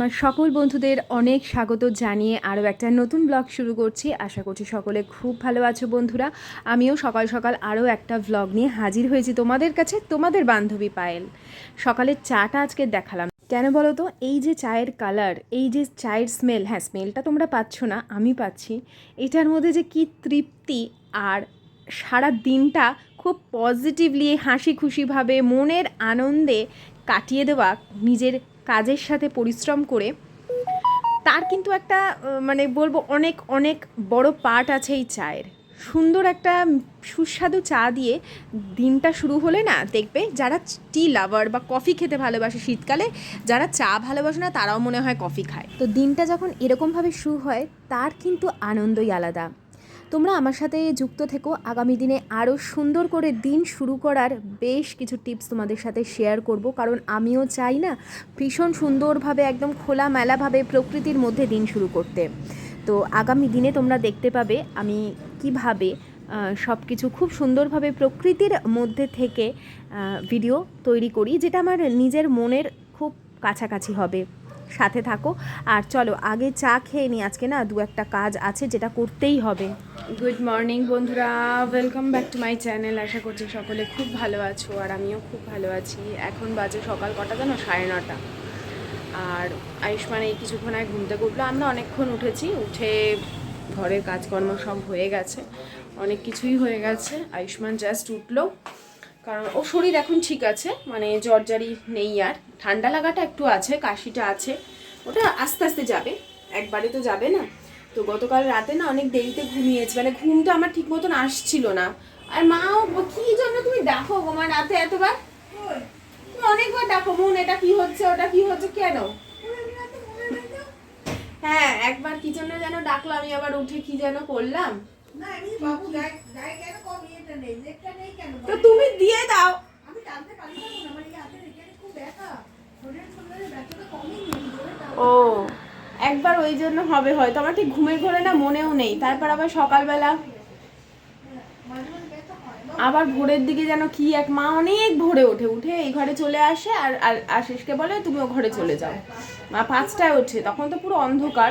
আমার সকল বন্ধুদের অনেক স্বাগত জানিয়ে আরও একটা নতুন ব্লগ শুরু করছি। আশা করছি সকলে খুব ভালো আছো বন্ধুরা। আমিও সকাল সকাল আরও একটা ব্লগ নিয়ে হাজির হয়েছি তোমাদের কাছে, তোমাদের বান্ধবী পায়েল। সকালের চাটা আজকে দেখালাম। কেন বলো তো, এই যে চায়ের কালার এই যে চায়ের স্মেল হ্যাঁ স্মেলটা তোমরা পাচ্ছ না, আমি পাচ্ছি। এটার মধ্যে যে কি তৃপ্তি আর সারা দিনটা খুব পজিটিভলি হাসি খুশিভাবে মনের আনন্দে কাটিয়ে দেওয়া নিজের কাজের সাথে পরিশ্রম করে, তার কিন্তু একটা মানে বলব অনেক অনেক বড় পার্ট আছে এই চায়ের। সুন্দর একটা সুস্বাদু চা দিয়ে দিনটা শুরু হলে না, দেখবে যারা টি লাভার বা কফি খেতে ভালোবাসে শীতকালে, যারা চা ভালোবাসে না, তারাও মনে হয় কফি খায়। তো দিনটা যখন এরকমভাবে শুরু হয়, তার কিন্তু আনন্দই আলাদা। তোমরা আমার সাথে যুক্ত থেকো। আগামী দিনে আরও সুন্দর করে দিন শুরু করার বেশ কিছু টিপস তোমাদের সাথে শেয়ার করব, কারণ আমিও চাই না ভীষণ সুন্দরভাবে, একদম খোলামেলাভাবে প্রকৃতির মধ্যে দিন শুরু করতে। তো আগামী দিনে তোমরা দেখতে পাবে আমি কীভাবে সব কিছু খুব সুন্দরভাবে প্রকৃতির মধ্যে থেকে ভিডিও তৈরি করি, যেটা আমার নিজের মনের খুব কাছাকাছি হবে। সাথে থাকো। আর চলো, আগে চা খেয়ে নিই আজকে না দু একটা কাজ আছে যেটা করতেই হবে। গুড মর্নিং বন্ধুরা welcome back to my channel আশা করছি সকলে খুব ভালো আছো আর আমিও খুব ভালো আছি। এখন বাজে সকাল কটা জানো? সাড়ে নটা। আর আয়ুষ্মান এই কিছুক্ষণ আগে ঘুমতে উঠল। আমরা অনেকক্ষণ উঠেছি। উঠে ঘরের কাজকর্ম সব হয়ে গেছে। অনেক কিছুই হয়ে গেছে। আয়ুষ্মান জাস্ট উঠল। কারণ ও শরীর এখন ঠিক আছে মানে জ্বরজারি নেই আর। ঠান্ডা লাগাটা একটু আছে, কাশিটা আছে, ওটা আস্তে আস্তে যাবে, একবারে তো যাবে না। তো গতকাল রাতে না অনেক দেরিতে ঘুমিয়েছে মানে ঘুমটা আমার ঠিক মতন আসছিল না। আর মাও কি জন্য তুমি ডাকো গো মা রাতে এতবার? তুমি অনেকবার ডাকো মন, এটা কি হচ্ছে, ওটা কি হচ্ছে, কেন? হ্যাঁ একবার কি জন্য যেন ডাকলো, আমি আবার উঠে কি যেন করলাম। তো তুমি দিয়ে দাও। ও একবার ওই জন্য হবে হয়তো আমার ঠিক ঘুমের ঘরে না মনেও নেই। তারপর আবার সকালবেলা আবার ভোরের দিকে যেন কি এক মা অনেক ভোরে ওঠে উঠে এই ঘরে চলে আসে আর আর আশিসকে বলে তুমি ও ঘরে চলে যাও। মা পাঁচটায় ওঠে তখন তো পুরো অন্ধকার।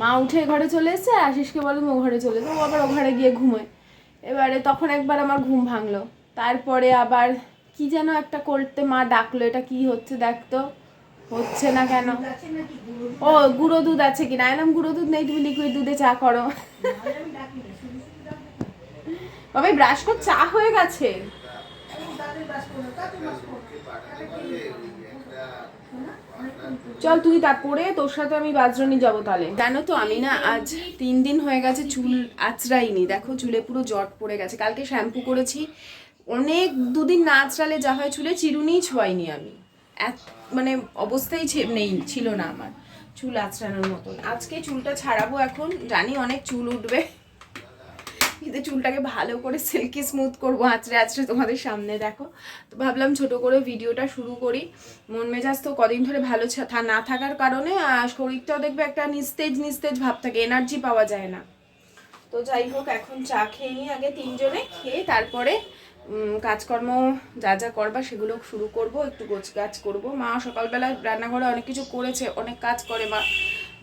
মা উঠে ঘরে চলে এসেছে আর আশিসকে বলে ও ঘরে চলে ও আবার ও ঘরে গিয়ে ঘুমোয়। এবারে তখন একবার আমার ঘুম ভাঙলো। তারপরে আবার কি যেন একটা করতে মা ডাকলো এটা কি হচ্ছে দেখতো হচ্ছে না কেন? ও গুঁড়ো দুধ আছে কি না এলাম গুঁড়ো দুধ নেই তুমি লিকুইড দুধে চা করো। নাহলে আমি ডাকি না শুধু শুধু ডাকবো বাবা ব্রাশ কর চা হয়ে গেছে চল তুই তারপরে তোর সাথে আমি বাজরানি যাব তাহলে। জানো তো, আমি না আজ তিন দিন হয়ে গেছে চুল আঁচড়াইনি। দেখো, চুলে পুরো জট পড়ে গেছে। কালকে শ্যাম্পু করেছি। অনেক দুদিন না আঁচড়ালে যা হয় চুলে, চিরুনিই ছোঁয়াইনি আমি। মানে অবস্থাই নেই, ছিল না আমার। চুল আঁচড়ানোর মতন। আজকে চুলটা ছাড়াবো এখন। জানি অনেক চুল উঠবে। কিন্তু চুলটাকে ভালো করে সিল্কি স্মুথ করব, আঁচড়ে আঁচড়ে তোমাদের সামনে, দেখো। তো ভাবলাম ছোট করে ভিডিওটা শুরু করি। মন মেজাজ তো কদিন ধরে ভালো না থাকার কারণে শরীরটাও দেখবে একটা নিস্তেজ নিস্তেজ ভাব থাকে এনার্জি পাওয়া যায় না। তো যাই হোক, এখন চা খেয়ে নিই আগে তিনজনে খেয়ে তারপরে কাজকর্ম যা যা করবা সেগুলো শুরু করব, একটু গোছ গাছ করব। মা সকালবেলা রান্নাঘরে অনেক কিছু করেছে, অনেক কাজ করে মা।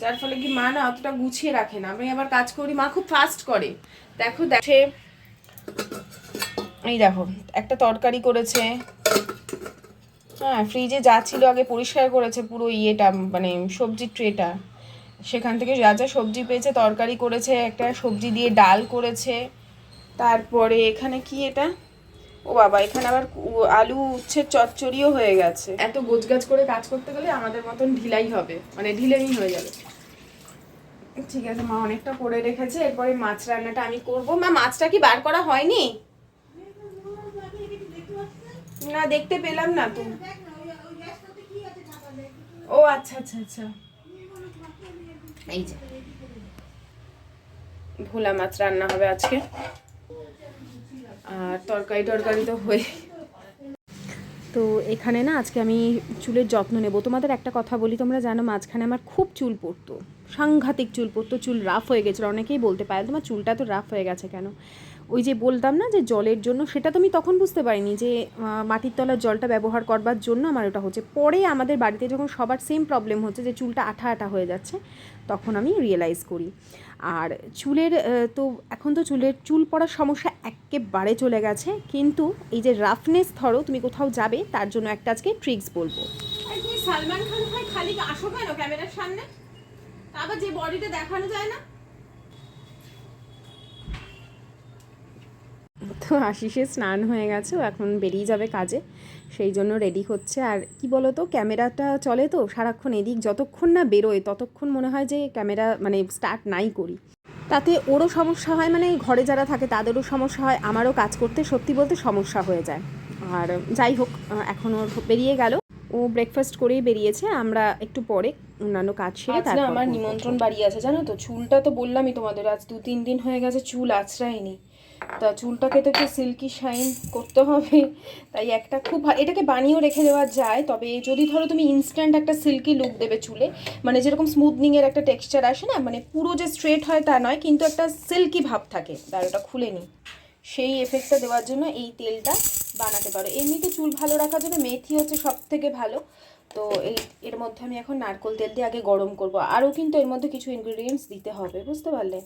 যার ফলে কি মা না অতটা গুছিয়ে রাখে না। আমি আবার কাজ করি, মা খুব ফাস্ট করে। দেখো, দেখে। এই দেখো, একটা তরকারি করেছে। হ্যাঁ ফ্রিজে যা ছিল আগে পরিষ্কার করেছে পুরো ইয়েটা মানে সবজির ট্রেটা সেখান থেকে যা যা সবজি পেয়েছে, তরকারি করেছে, একটা সবজি দিয়ে ডাল করেছে। তারপরে এখানে কি এটা? ও বাবা এখানে আবার আলু উচ্ছে চচ্চড়িও হয়ে গেছে। এত গোছগাছ করে কাজ করতে গেলে আমাদের মতন ঢিলাই হবে মানে ঢিলেমি হয়ে যাবে। ঠিক আছে মা অনেকটা করে রেখেছে এরপরে মাছ রান্নাটা আমি করব। মা মাছটা কি বার করা হয়নি? না দেখতে পেলাম না তো। ও আচ্ছা আচ্ছা আচ্ছা। এই যে। ভোলা মাছ রান্না হবে আজকে। আর তরকারি টরকারি তো হয়ে তো এখানে না আজকে আমি চুলের যত্ন নেব। তোমাদের একটা কথা বলি, তোমরা জানো মাঝখানে আমার খুব চুল পড়তো। সাংঘাতিক চুল পড়তো, চুল রাফ হয়ে গেছিল। অনেকেই বলতে পারে, তোমার চুলটা তো রাফ হয়ে গেছে কেন? ওই যে বলতাম না যে জলের জন্য, সেটা তো আমি তখন বুঝতে পারিনি যে মাটির তলার জলটা ব্যবহার করবার জন্য আমার ওটা হচ্ছে। পরে আমাদের বাড়িতে যখন সবার সেম প্রবলেম হচ্ছে যে চুলটা আঠা আঠা হয়ে যাচ্ছে, তখন আমি রিয়েলাইজ করি। আর চুলের তো এখন তো চুলের চুল পড়ার সমস্যা একেবারে চলে গেছে। কিন্তু এই যে রাফনেস ধরো তুমি কোথাও যাবে তার জন্য একটা আজকে ট্রিক্স বলব। সালমান খান ভাই খালি আসো কেন ক্যামেরার সামনে? আবার যে বডিটা দেখানো যায় না? তো আশিসে স্নান হয়ে গেছে ও এখন বেরিয়ে যাবে কাজে। সেই জন্য রেডি হচ্ছে। আর কি বলো তো ক্যামেরাটা চলে তো সারাক্ষণ এদিক যতক্ষণ না বেরোয় ততক্ষণ মনে হয় যে ক্যামেরা মানে স্টার্ট নাই করি। তাতে ওরও সমস্যা হয় মানে ঘরে যারা থাকে তাদেরও সমস্যা হয় আমারও কাজ করতে সত্যি বলতে সমস্যা হয়ে যায়। আর যাই হোক এখন ওর বেরিয়ে গেল। ও ব্রেকফাস্ট করেই বেরিয়েছে আমরা একটু পরে অন্যান্য কাজ সেরে তারপর আমার নিমন্ত্রণ বাড়ি আছে জানো তো? চুলটা তো বললামই তোমাদের আজ দু তিন দিন হয়ে গেছে চুল আছড়ায়নি। তা চুলটাকে তো একটু সিল্কি শাইন করতে হবে। তাই একটা খুব এটাকে বানিয়েও রেখে দেওয়া যায়, তবে যদি ধরো তুমি ইনস্ট্যান্ট একটা সিল্কি লুক দেবে চুলে মানে যেরকম স্মুথনিং এর একটা টেক্সচার আসে না মানে পুরো যে স্ট্রেট হয় তা নয়, কিন্তু একটা সিল্কি ভাব থাকে। তার দাঁড়োটা খুলে নিই। সেই এফেক্টটা দেওয়ার জন্য এই তেলটা বানাতে পারো। এমনিতে চুল ভালো রাখার জন্য মেথি হচ্ছে সব থেকে ভালো। তো এই, এর মধ্যে আমি এখন নারকোল তেল দিয়ে আগে গরম করব। আরও কিন্তু এর মধ্যে কিছু ইনগ্রিডিয়েন্টস দিতে হবে, বুঝতে পারলে?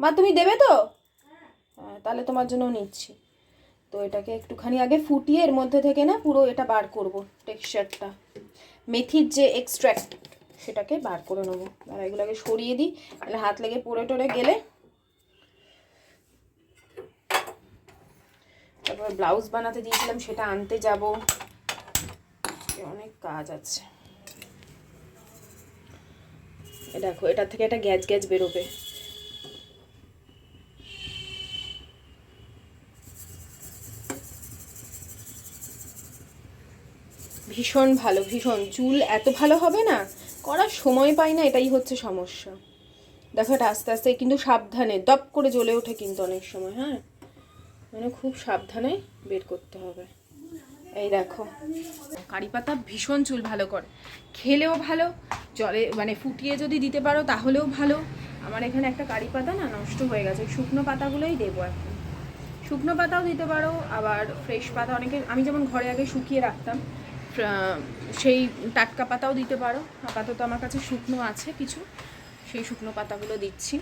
মা, তুমি দেবে তো? তাহলে তোমার জন্য নিচ্ছি। তো এটাকে একটুখানি আগে ফুটিয়ে এর মধ্যে থেকে না পুরো এটা বার করব, টেক্সচারটা। মেথির যে এক্সট্র্যাক্ট সেটাকে বার করে নেব। আর এগুলোকে সরিয়ে দিই, তাহলে হাত লেগে পড়ে টরে গেলে তারপর ব্লাউজ বানাতে দিয়েছিলাম, সেটা আনতে যাব। অনেক কাজ আছে। দেখো, এটা থেকে একটা গ্যাস গ্যাস বেরোবে। ভীষণ ভালো, ভীষণ। চুল এত ভালো হবে না? করার সময় পাই না, এটাই হচ্ছে সমস্যা। দেখো এটা আস্তে আস্তে, কিন্তু সাবধানে, দপ করে জ্বলে ওঠে কিন্তু অনেক সময় হ্যাঁ? মানে খুব সাবধানে বের করতে হবে। এই দেখো। কারি পাতা ভীষণ চুল ভালো করে। খেলেও ভালো, জলে মানে ফুটিয়ে যদি দিতে পারো তাহলেও ভালো। আমার এখানে একটা কারি পাতা না নষ্ট হয়ে গেছে শুকনো পাতাগুলোই দেবো এখন। শুকনো পাতাও দিতে পারো, আবার ফ্রেশ পাতা অনেকে, আমি যেমন ঘরে আগে শুকিয়ে রাখতাম সেই টাটকা পাতাও দিতে পারো। আপাতত আমার কাছে শুকনো আছে কিছু। সেই শুকনো পাতাগুলো দিচ্ছি।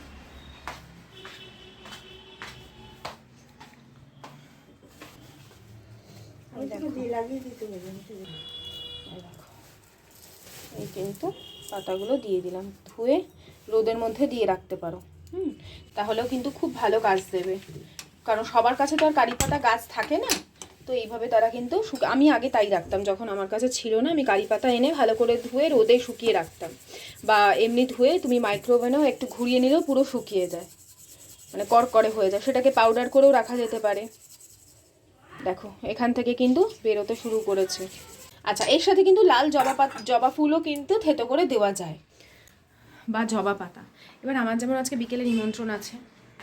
এই কিন্তু পাতাগুলো দিয়ে দিলাম। ধুয়ে রোদের মধ্যে দিয়ে রাখতে পারো। হুম? তাহলেও কিন্তু খুব ভালো কাজ দেবে। কারণ সবার কাছে তো আর কারি পাতা গাছ থাকে না। তো এইভাবে তারা কিন্তু আমি আগে তাই রাখতাম, যখন আমার কাছে ছিল না, আমি কারি পাতা এনে ভালো করে ধুয়ে রোদে শুকিয়ে রাখতাম। বা এমনি ধুয়ে তুমি মাইক্রোওভেনেও একটু ঘুরিয়ে নিলেও পুরো শুকিয়ে যায়। মানে করকরে হয়ে যায়। সেটাকে পাউডার করেও রাখা যেতে পারে। দেখো, এখান থেকে কিন্তু বেরোতে শুরু করেছে। আচ্ছা এর সাথে কিন্তু লাল জবা পাত, জবা ফুলও কিন্তু থেতো করে দেওয়া যায়। বা জবা পাতা। এবার আমার যেমন আজকে বিকেলে নিমন্ত্রণ আছে।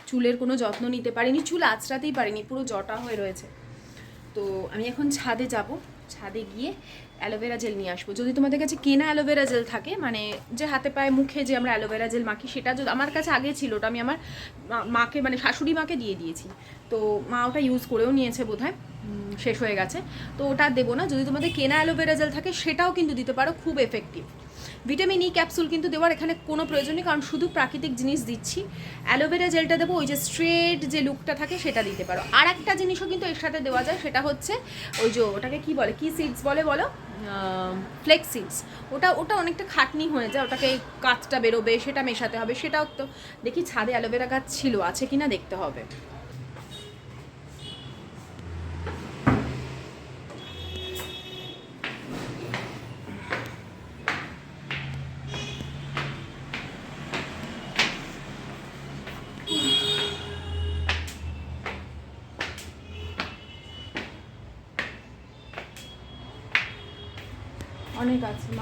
চুলের কোনো যত্ন নিতে পারিনি, চুল আঁচড়াতেই পারিনি, পুরো জটা হয়ে রয়েছে। তো আমি এখন ছাদে যাব। ছাদে গিয়ে অ্যালোভেরা জেল নিয়ে আসব। যদি তোমাদের কাছে কেনা অ্যালোভেরা জেল থাকে মানে যে হাতে পায়ে মুখে যে আমরা অ্যালোভেরা জেল মাখি সেটা যদি আমার কাছে আগে ছিল ওটা আমি আমার মাকে মানে শাশুড়ি মাকে দিয়ে দিয়েছি। তো মা ওটা ইউজ করেও নিয়েছে উম, শেষ হয়ে গেছে। তো ওটা দেবো না। যদি তোমাদের কেনা অ্যালোভেরা জেল থাকে সেটাও কিন্তু দিতে পারো। খুব এফেক্টিভ ভিটামিন ই ক্যাপসুল কিন্তু দেওয়ার এখানে কোনো প্রয়োজন নেই, কারণ শুধু প্রাকৃতিক জিনিস দিচ্ছি। অ্যালোভেরা জেলটা দেবো, ওই যে স্ট্রেট যে লুকটা থাকে সেটা দিতে পারো। আর একটা জিনিসও কিন্তু এর সাথে দেওয়া যায়, সেটা হচ্ছে ওই যে ওটাকে কি বলে, কি সিডস বলে বলো? ফ্লেক্স সিডস ওটা ওটা অনেকটা খাটনি হয়ে যায়, ওটাকে কাঁচটা বেরোবে, সেটা মেশাতে হবে, সেটাও তো দেখি ছাদে অ্যালোভেরা গাছ ছিল, আছে কিনা দেখতে হবে।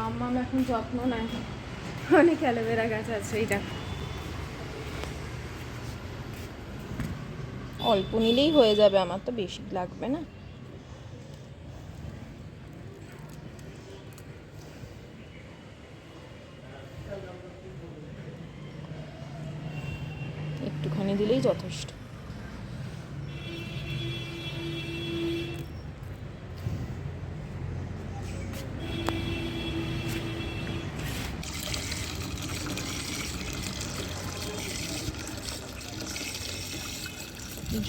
মাম্মাম এখন যত্ন নেয়। অনেক অ্যালোভেরা গাছ আছে এইটা অল্প নিলেই হয়ে যাবে, আমার তো বেশি লাগবে না। একটুখানি দিলেই যথেষ্ট।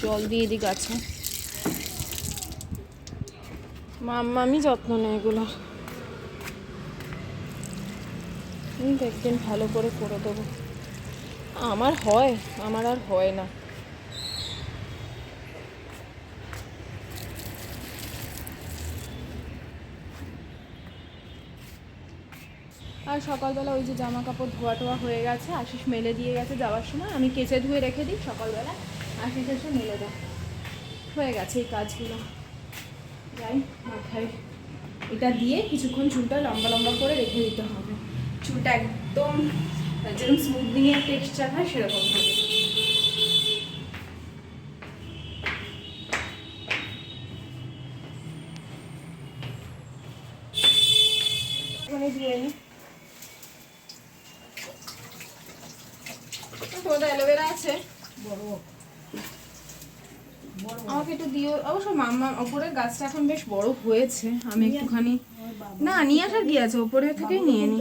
জল দিয়ে দিই গাছে। মাম্মামি যত্ন নেয় এগুলো। একদিন ভালো করে করে দেবো। আমার হয়, আমার আর হয় না। আর সকালবেলা ওই যে জামা কাপড় ধোয়া টোয়া হয়ে গেছে, আশিস মেলে দিয়ে গেছে যাওয়ার সময়। আমি কেচে ধুয়ে রেখে দিই সকালবেলা। আশিস এসে মেলে দেয় হয়ে গেছে এই কাজগুলো। যাই, মাথায় এটা দিয়ে কিছুক্ষণ চুলটা লম্বা লম্বা করে রেখে দিতে হবে। চুলটা একদম যেরকম স্মুথনিং এর টেক্সচার হয়, সেরকম হবে। তোমাদের অ্যালোভেরা আছে? আমাকে একটু দিও। অবশ্য মামা ওপরের গাছটা এখন বেশ বড় হয়েছে। আমি একটুখানি না নিয়ে আসার কি আছে? ওপরে থেকেই নিয়ে নি।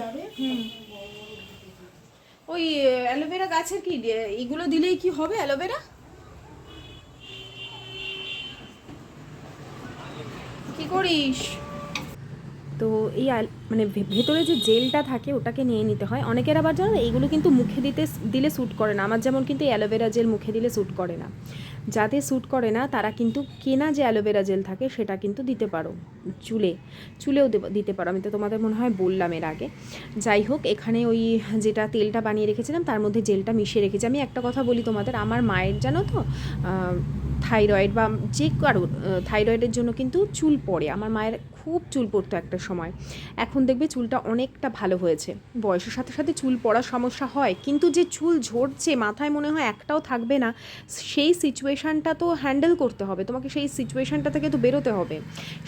ওই অ্যালোভেরা গাছের কি এগুলো দিলেই কি হবে অ্যালোভেরা? কি করিস? তো এই মানে ভেতরে যে জেলটা থাকে ওটাকে নিয়ে নিতে হয়। অনেকের আবার জানো এইগুলো কিন্তু মুখে দিতে দিলে স্যুট করে না। আমার যেমন কিন্তু অ্যালোভেরা জেল মুখে দিলে স্যুট করে না। যাতে স্যুট করে না, তারা কিন্তু কেনা যে অ্যালোভেরা জেল থাকে সেটা কিন্তু দিতে পারো। চুলে, চুলেও দিতে পারো। আমি তো তোমাদের মনে হয় বললাম এর আগে। যাই হোক, এখানে ওই যেটা তেলটা বানিয়ে রেখেছিলাম, তার মধ্যে জেলটা মিশিয়ে রেখেছি। আমি একটা কথা বলি তোমাদের, আমার মায়ের জানো তো থাইরয়েড বা যে কারোর থাইরয়েডের জন্য কিন্তু চুল পড়ে। আমার মায়ের খুব চুল পড়তো একটা সময়। এখন দেখবে চুলটা অনেকটা ভালো হয়েছে। বয়সের সাথে সাথে চুল পড়ার সমস্যা হয়। কিন্তু যে চুল ঝরছে, মাথায় মনে হয় একটাও থাকবে না, সেই সিচুয়েশানটা তো হ্যান্ডেল করতে হবে। তোমাকে সেই সিচুয়েশানটা থেকে তো বেরোতে হবে।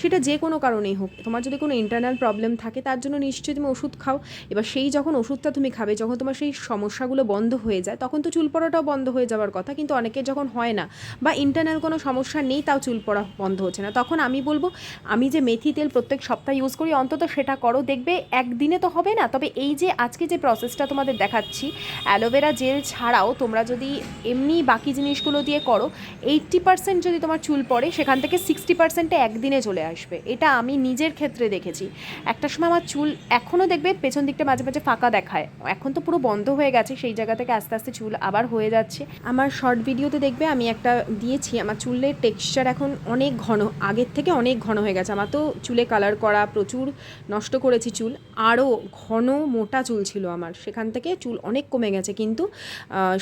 সেটা যে কোনো কারণেই হোক। তোমার যদি কোনো ইন্টারনাল প্রবলেম থাকে, তার জন্য নিশ্চয়ই তুমি ওষুধ খাও। এবার সেই যখন ওষুধটা তুমি খাবে, যখন তোমার সেই সমস্যাগুলো বন্ধ হয়ে যায়, তখন তো চুল পড়াটাও বন্ধ হয়ে যাওয়ার কথা। কিন্তু অনেকের যখন হয় না বা ইন্টারনাল কোনো সমস্যা নেই, তাও চুল পড়া বন্ধ হচ্ছে না। তখন আমি বলব, আমি যে মেথি তেল প্রত্যেক সপ্তাহে ইউজ করি, অন্তত সেটা করো। দেখবে একদিনে তো হবে না, তবে এই যে আজকে যে প্রসেসটা তোমাদের দেখাচ্ছি অ্যালোভেরা জেল ছাড়াও তোমরা যদি এমনি বাকি জিনিসগুলো দিয়ে করো এইট্টি পার্সেন্ট যদি তোমার চুল পড়ে, সেখান থেকে সিক্সটি পার্সেন্টে একদিনে চলে আসবে। এটা আমি নিজের ক্ষেত্রে দেখেছি। একটা সময় আমার চুল এখনও দেখবে পেছন দিকটা মাঝে মাঝে ফাঁকা দেখায়। এখন তো পুরো বন্ধ হয়ে গেছে, সেই জায়গা থেকে আস্তে আস্তে চুল আবার হয়ে যাচ্ছে। আমার শর্ট ভিডিওতে দেখবে আমি একটা দিয়েছি, আমার চুলের টেক্সচার এখন অনেক ঘন, আগের থেকে অনেক ঘন হয়ে গেছে। আমার তো চুলে কালার করা, প্রচুর নষ্ট করেছি চুল, আরও ঘন মোটা চুল ছিল আমার। সেখান থেকে চুল অনেক কমে গেছে, কিন্তু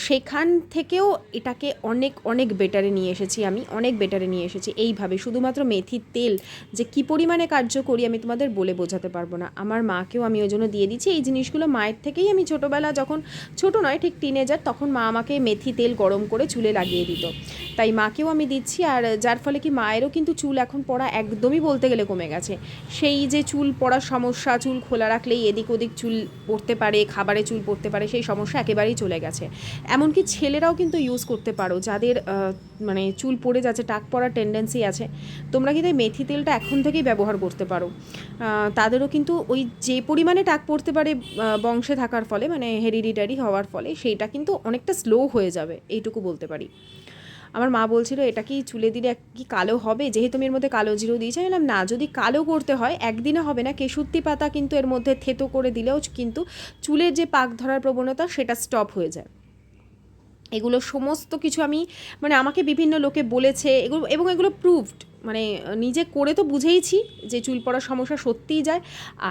সেখান থেকেও এটাকে অনেক অনেক বেটারে নিয়ে এসেছি আমি, অনেক বেটারে নিয়ে এসেছি এইভাবে। শুধুমাত্র মেথির তেল যে কী পরিমাণে কার্যকরী আমি তোমাদের বলে বোঝাতে পারব না। আমার মাকেও আমি ওই জন্য দিয়ে দিচ্ছি, এই জিনিসগুলো মায়ের থেকেই আমি ছোটোবেলা যখন ছোট নয়, ঠিক টিনেজার তখন মা আমাকে মেথি তেল গরম করে চুলে লাগিয়ে দিত। তাই মাকেও আমি দিচ্ছি, আর যার ফলে কি মায়েরও কিন্তু চুল এখন পড়া একদমই বলতে গেলে কমে গেছে। সেই যে চুল পড়ার সমস্যা, চুল খোলা রাখলেই এদিক ওদিক চুল পড়তে পারে, খাবারে চুল পড়তে পারে, সেই সমস্যা একেবারেই চলে গেছে। এমনকি ছেলেরাও কিন্তু ইউজ করতে পারো, যাদের মানে চুল পড়ে যাচ্ছে, টাক পড়ার টেন্ডেন্সি আছে, তোমরা কিন্তু মেথি তেলটা এখন থেকেই ব্যবহার করতে পারো। তাদেরও কিন্তু ওই যে পরিমাণে টাক পড়তে পারে বংশে থাকার ফলে মানে হেরিডিটারি হওয়ার ফলে, সেইটা কিন্তু অনেকটা স্লো হয়ে যাবে, এইটুকু বলতে পারি। আমার মা বলছিল, এটা কি চুলে দিলে কি কালো হবে? যেহেতু আমি এর মধ্যে কালো জিরো দিয়েছি। আমি বললাম, না, যদি কালো করতে হয় একদিনে হবে না। কেশুত্তি পাতা কিন্তু এর মধ্যে থেতো করে দিলেও কিন্তু চুলের যে পাক ধরার প্রবণতা, সেটা স্টপ হয়ে যায়। এগুলো সমস্ত কিছু আমি মানে আমাকে বিভিন্ন লোকে বলেছে, এগুলো, এবং এগুলো প্রুভড মানে নিজে করে তো বুঝেইছি যে চুল পড়ার সমস্যা সত্যিই যায়।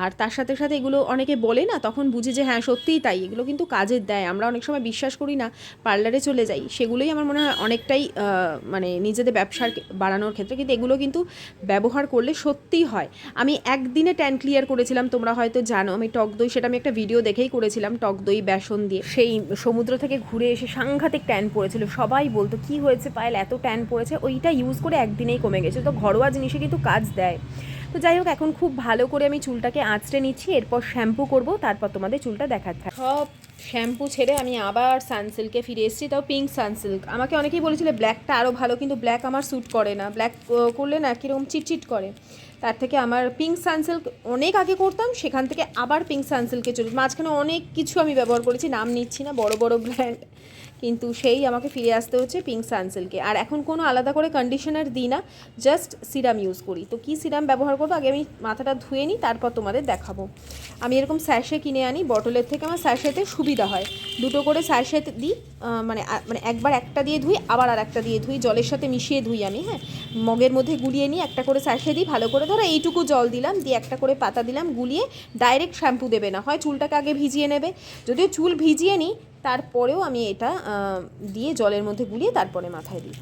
আর তার সাথে সাথে এগুলো অনেকে বলে না, তখন বুঝি যে হ্যাঁ সত্যিই তাই। এগুলো কিন্তু কাজের দেয়। আমরা অনেক সময় বিশ্বাস করি না, পার্লারে চলে যাই। সেগুলোই আমার মনে হয় অনেকটাই মানে নিজেদের ব্যবসার বাড়ানোর ক্ষেত্রে। কিন্তু এগুলো কিন্তু ব্যবহার করলে সত্যিই হয়। আমি একদিনে ট্যান ক্লিয়ার করেছিলাম, তোমরা হয়তো জানো, আমি টক দই, সেটা আমি একটা ভিডিও দেখেই করেছিলাম, টক দই, বেসন দিয়ে। সেই সমুদ্র থেকে ঘুরে এসে সাংঘাতিক ট্যান পড়েছিল। সবাই বলতো, কি হয়েছে পায়েল? এত ট্যান পড়েছে? ওইটা ইউজ করে একদিনেই কমে গেছে। তো ঘরোয়া জিনিসে কিন্তু কাজ দেয়। তো যাই হোক, এখন খুব ভালো করে আমি চুলটাকে আঁচড়ে নিচ্ছি, এরপর শ্যাম্পু করব, তারপর তোমাদের চুলটা দেখাচ্ছে। সব শ্যাম্পু ছেড়ে আমি আবার সানসিল্কে ফিরে এসেছি, তাও পিঙ্ক সানসিল্ক আমাকে অনেকেই বলেছিলে, ব্ল্যাকটা আরও ভালো, কিন্তু ব্ল্যাক আমার স্যুট করে না। ব্ল্যাক করলে না কীরকম চিটচিট করে। তার থেকে আমার পিঙ্ক সানসিল্ক অনেক আগে করতাম, সেখান থেকে আবার পিঙ্ক সানসিল্কে চলে মাঝখানে অনেক কিছু আমি ব্যবহার করেছি, নাম নিচ্ছি না, বড় বড় ব্র্যান্ড কিন্তু সেই আমাকে ফিরে আসতে হচ্ছে পিঙ্ক সানসিল্কে আর এখন কোনো আলাদা করে কন্ডিশনার দিই না জাস্ট সিরাম ইউজ করি। তো কী সিরাম ব্যবহার করব? আগে আমি মাথাটা ধুয়ে নিই, তারপর তোমাদের দেখাবো। আমি এরকম স্যাশে কিনে আনি বটলের থেকে আমার স্যাশেতে সুবিধা হয়। দুটো করে স্যাশে দিই মানে মানে একবার একটা দিয়ে ধুই, আবার আর একটা দিয়ে ধুই, জলের সাথে মিশিয়ে ধুই আমি হ্যাঁ? মগের মধ্যে গুলিয়ে নিই, একটা করে স্যাশে দিই, ভালো করে ধরো এইটুকু জল দিলাম, দিয়ে একটা করে পাতা দিলাম, গুলিয়ে ডাইরেক্ট শ্যাম্পু দেবে না। হয় চুলটাকে আগে ভিজিয়ে নেবে। যদিও চুল ভিজিয়ে নিই তারপরেও আমি এটা দিয়ে জলের মধ্যে গুলিয়ে তারপরে মাথায় দিই।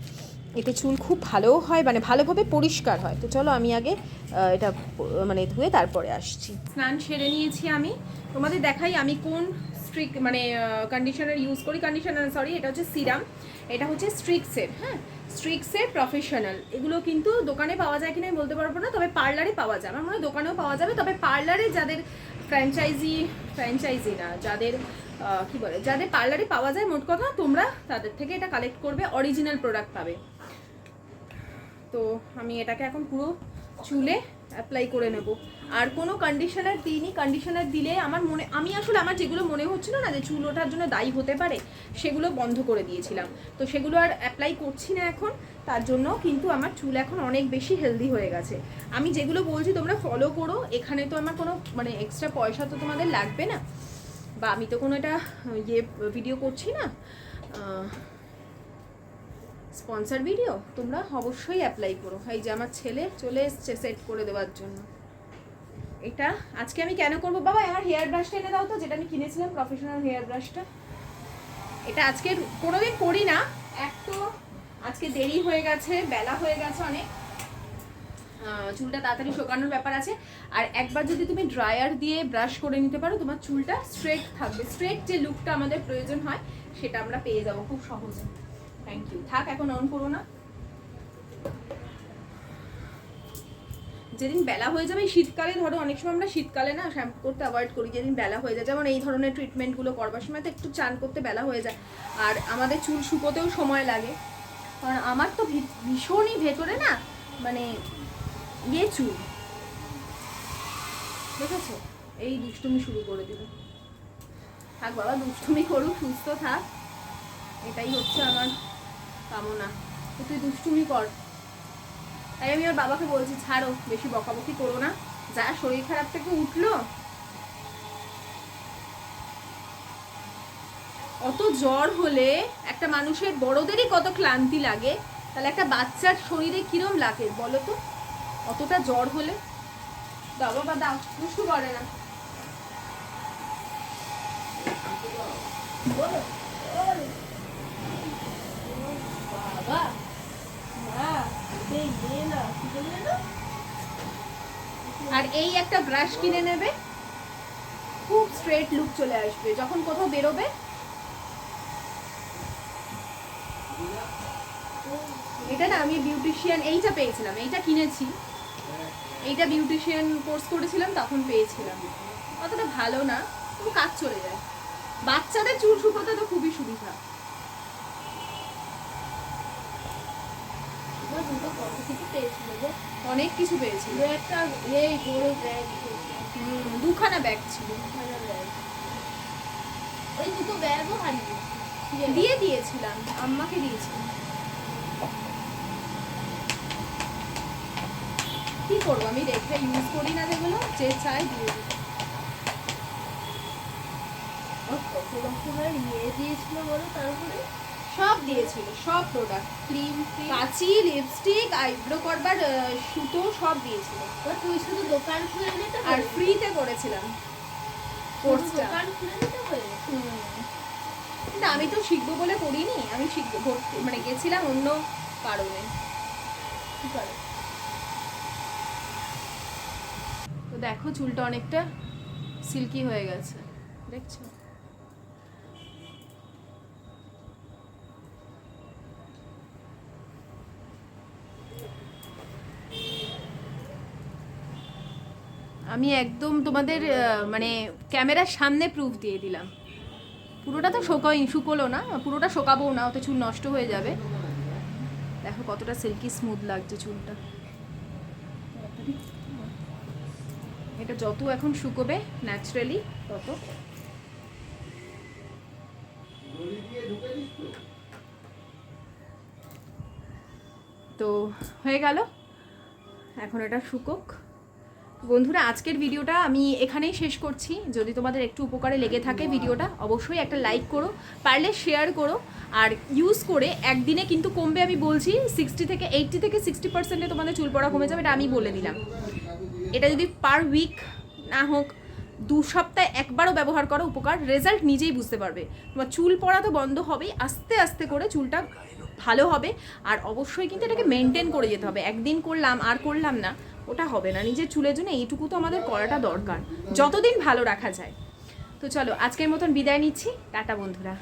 এতে চুল খুব ভালোও হয় মানে ভালোভাবে পরিষ্কার হয়। তো চলো আমি আগে এটা মানে ধুয়ে তারপরে আসছি। স্নান সেরে নিয়েছি আমি। তোমাদের দেখাই আমি কোন স্ট্রিক মানে কন্ডিশনার ইউজ করি। কন্ডিশনার সরি এটা হচ্ছে সিরাম। এটা হচ্ছে স্ট্রিক্সের হ্যাঁ? স্ট্রিক্সের প্রফেশনাল এগুলো কিন্তু দোকানে পাওয়া যায় কিনা আমি বলতে পারব না, তবে পার্লারে পাওয়া যায়। আমার মনে হয় দোকানেও পাওয়া যাবে, তবে পার্লারে যাদের ফ্র্যাঞ্চাইজি ফ্র্যাঞ্চাইজি না, যাদের কি বলে, যাদের পার্লারে পাওয়া যায় মোট কথা, তোমরা তাদের থেকে এটা কালেক্ট করবে অরিজিনাল প্রোডাক্ট পাবে। তো আমি এটাকে এখন পুরো চুলে অ্যাপ্লাই করে নেব। আর কোনো কন্ডিশনার দিইনি। কন্ডিশনার দিলে আমার মনে, আমি আসলে আমার যেগুলো মনে হচ্ছিল না যে চুল ওঠার জন্য দায়ী হতে পারে, সেগুলো বন্ধ করে দিয়েছিলাম। তো সেগুলো আর অ্যাপ্লাই করছি না এখন। তার জন্য কিন্তু আমার চুল এখন অনেক বেশি হেলদি হয়ে গেছে। আমি যেগুলো বলছি তোমরা ফলো করো। এখানে তো আমার কোনো মানে এক্সট্রা পয়সা তো তোমাদের লাগবে না। বা আমি তো কোনো এটা ইয়ে ভিডিও করছি না। Sponsor video? তোমরা অবশ্যই অ্যাপ্লাই করো। এই যে আমার ছেলে চলে এসছে সেট করে দেওয়ার জন্য। এটা আজকে আমি কেন করব? বাবা আমার হেয়ার ব্রাশটা এনে দাও তো, যেটা আমি কিনেছিলাম প্রফেশনাল হেয়ার ব্রাশটা এটা আজকে কোনোদিন করি না এক তো আজকে দেরি হয়ে গেছে, বেলা হয়ে গেছে অনেক। চুলটা তাড়াতাড়ি শোকানোর ব্যাপার আছে। আর একবার যদি তুমি ড্রায়ার দিয়ে ব্রাশ করে নিতে পারো, তোমার চুলটা স্ট্রেট থাকবে। স্ট্রেট যে লুকটা আমাদের প্রয়োজন হয়, সেটা আমরা পেয়ে যাব খুব সহজে। থ্যাংক ইউ থাক, এখন অন করো না। যেদিন বেলা হয়ে যাবে শীতকালে ধরো, অনেক সময় আমরা শীতকালে না শ্যাম্পু করতে অ্যাভয়েড করি, যেদিন বেলা হয়ে যায়। যেমন এই ধরনের ট্রিটমেন্টগুলো করবার সময় তো একটু চান করতে বেলা হয়ে যায়। আর আমাদের চুল শুকোতেও সময় লাগে। কারণ আমার তো ভীষণই ভেতরে না মানে ইয়ে চুল। দেখেছ? এই দুষ্টুমি শুরু করে দিল। থাক বাবা, দুষ্টুমি করুক, সুস্থ থাক। এটাই হচ্ছে আমার কামনা। তো তুই দুষ্টুমি কর। তাই আমি ওর বাবাকে বলছি, ছাড়ো, বেশি বকাবকি করো না। যা শরীর খারাপ থেকে উঠল। অত জ্বর হলে একটা মানুষের বড়দেরই কত ক্লান্তি লাগে। তাহলে একটা বাচ্চার শরীরে কিরম লাগে, বলো তো? অতটা জ্বর হলে? দাও বাবা, দাও, দুষ্টু করে না। বলো। বাবা মা এই নে না কি বললে না আর এই একটা ব্রাশ কিনে নেবে, খুব স্ট্রেট লুক চলে আসবে, যখন কোথাও বেরোবে। এটা না আমি বিউটিশিয়ান এইটা পেয়েছিলাম, এইটা কিনেছি। এইটা বিউটিশিয়ান কোর্স করেছিলাম, তখন পেয়েছিলাম। অতটা ভালো না, তবু কাজ চলে যায়। বাচ্চাদের চুল শুকোতে তো খুবই সুবিধা। অনেক কিছু পেয়েছিল। একটা এই বড় ব্যাগ দুখানা ব্যাগ ছিল। ওই দুটো ব্যাগও হারিয়ে দিয়ে দিয়েছিলাম আম্মাকে দিয়েছিলাম। কি করব আমি রেখে ইউজ করি না যেগুলো যে চাই দিয়ে দিই। কত রকমের ইয়ে দিয়েছিল বলো তারপরে সব দিয়েছিল সব প্রোডাক্ট ক্রিম কাঁচি লিপস্টিক আইব্রো করবার সুতো সব দিয়েছিল। তুই শুধু দোকান খুলে নিতে আর ফ্রিতে করেছিলাম। শুধু দোকান খুলে নিতে কিন্তু আমি তো শিখব বলে করিনি আমি শিখব ভর্তি মানে গেছিলাম অন্য কারণে। কি করে? তো দেখো চুলটা অনেকটা সিল্কি হয়ে গেছে। দেখছ? আমি একদম তোমাদের মানে ক্যামেরার সামনে প্রুফ দিয়ে দিলাম। পুরোটা তো শোকাই শুকোলো না, পুরোটা শোকাবো না ওতে চুল নষ্ট হয়ে যাবে। দেখো কতটা সিল্কি স্মুথ লাগছে চুলটা। এটা যত এখন শুকোবে ন্যাচারালি তত। তো হয়ে গেল। এখন এটা শুকোক। বন্ধুরা, আজকের ভিডিওটা আমি এখানেই শেষ করছি। যদি তোমাদের একটু উপকারে লেগে থাকে ভিডিওটা, অবশ্যই একটা লাইক করো, পারলে শেয়ার করো, আর ইউজ করে একদিনে কিন্তু কমবে আমি বলছি সিক্সটি থেকে এইটটি থেকে সিক্সটি পার্সেন্টে তোমাদের চুল পড়া কমে যাবে, এটা আমি বলে দিলাম। এটা যদি পার উইক না হোক, দু সপ্তাহে একবারও ব্যবহার করো উপকার রেজাল্ট নিজেই বুঝতে পারবে। তোমার চুল পড়া তো বন্ধ হবেই, আস্তে আস্তে করে চুলটা ভালো হবে, আর অবশ্যই কিন্তু এটাকে মেনটেন করে যেতে হবে। একদিন করলাম, আর করলাম না। ওটা হবে না, নিজের চুলের জন্য এইটুকু তো আমাদের করাটা দরকার। যতদিন ভালো রাখা যায়। তো চলো, আজকের মতন বিদায় নিচ্ছি। টাটা বন্ধুরা।